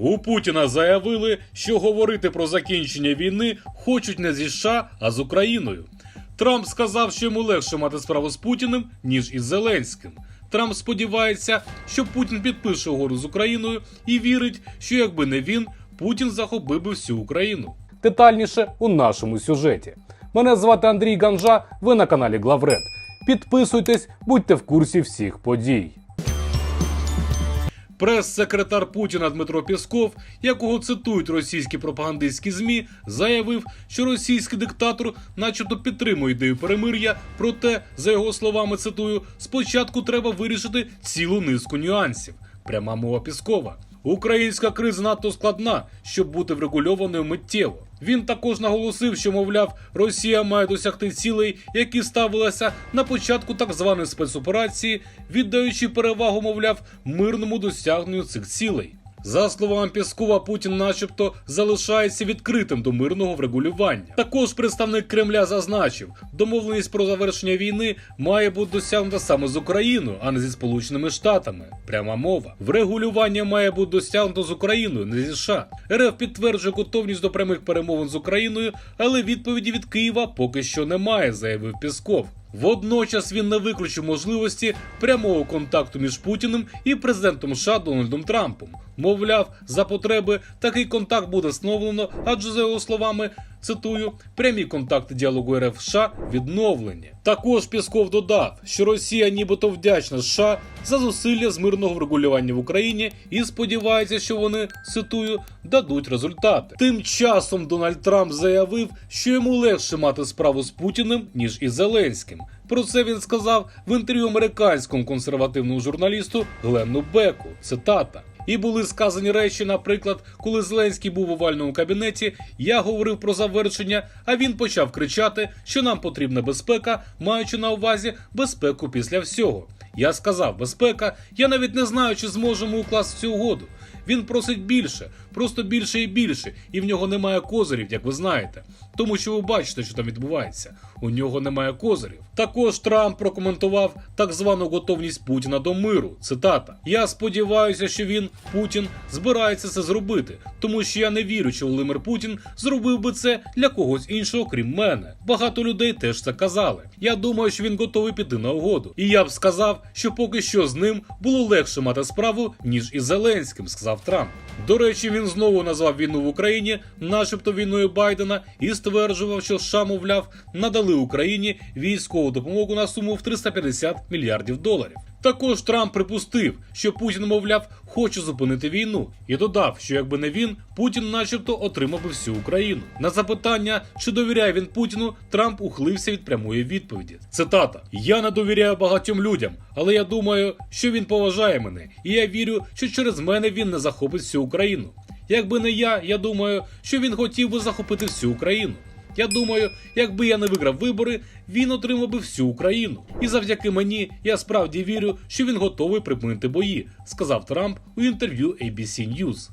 У Путіна заявили, що говорити про закінчення війни хочуть не зі США, а з Україною. Трамп сказав, що йому легше мати справу з Путіним, ніж із Зеленським. Трамп сподівається, що Путін підпише угоду з Україною і вірить, що якби не він, Путін захопив би всю Україну. Детальніше у нашому сюжеті. Мене звати Андрій Ганжа. Ви на каналі Главред. Підписуйтесь, будьте в курсі всіх подій. Прес-секретар Путіна Дмитро Пісков, якого цитують російські пропагандистські змі, заявив, що російський диктатор, начебто, підтримує ідею перемир'я. Проте, за його словами, цитую, спочатку треба вирішити цілу низку нюансів. Пряма мова Піскова. Українська криза надто складна, щоб бути врегульованою миттєво. Він також наголосив, що мовляв, Росія має досягти цілей, які ставилися на початку так званої спецоперації, віддаючи перевагу, мовляв, мирному досягненню цих цілей. За словами Пєскова, Путін, начебто, залишається відкритим до мирного врегулювання. Також представник Кремля зазначив, домовленість про завершення війни має бути досягнута саме з Україною, а не зі Сполученими Штатами. Пряма мова. Врегулювання має бути досягнуто з Україною, не зі США. РФ підтверджує готовність до прямих перемовин з Україною, але відповіді від Києва поки що немає, заявив Пєсков. Водночас він не виключив можливості прямого контакту між Путіним і президентом США Дональдом Трампом. Мовляв, за потреби такий контакт буде встановлено, адже за його словами. Цитую, прямі контакти діалогу РФ США відновлені. Також Пісков додав, що Росія нібито вдячна США за зусилля з мирного врегулювання в Україні і сподівається, що вони цитую дадуть результати. Тим часом Дональд Трамп заявив, що йому легше мати справу з Путіним ніж із Зеленським. Про це він сказав в інтерв'ю американському консервативному журналісту Гленну Беку. Цитата. І були сказані речі, наприклад, коли Зеленський був у вальному кабінеті, я говорив про завершення, а він почав кричати, що нам потрібна безпека, маючи на увазі безпеку після всього. Я сказав, безпека, я навіть не знаю, чи зможемо укласти цю угоду. Він просить більше, просто більше і більше, і в нього немає козирів, як ви знаєте. Тому що ви бачите, що там відбувається. У нього немає козирів. Також Трамп прокоментував так звану готовність Путіна до миру. Цитата: Я сподіваюся, що він, Путін, збирається це зробити, тому що я не вірю, що Володимир Путін зробив би це для когось іншого, крім мене. Багато людей теж це казали. Я думаю, що він готовий піти на угоду. І я б сказав, що поки що з ним було легше мати справу, ніж із Зеленським, сказав Трамп. До речі, він знову назвав війну в Україні, начебто війною Байдена, і стверджував, що США, мовляв, надали Україні військову допомогу на суму в 350 мільярдів доларів. Також Трамп припустив, що Путін, мовляв, хоче зупинити війну, і додав, що якби не він, Путін, начебто, отримав би всю Україну. На запитання, чи довіряє він Путіну, Трамп ухилився від прямої відповіді. Цитата: Я не довіряю багатьом людям, але я думаю, що він поважає мене, і я вірю, що через мене він не захопить всю Україну. Якби не я, я думаю, що він хотів би захопити всю Україну. Я думаю, якби я не виграв вибори, він отримав би всю Україну. І завдяки мені я справді вірю, що він готовий припинити бої, сказав Трамп у інтерв'ю ABC News.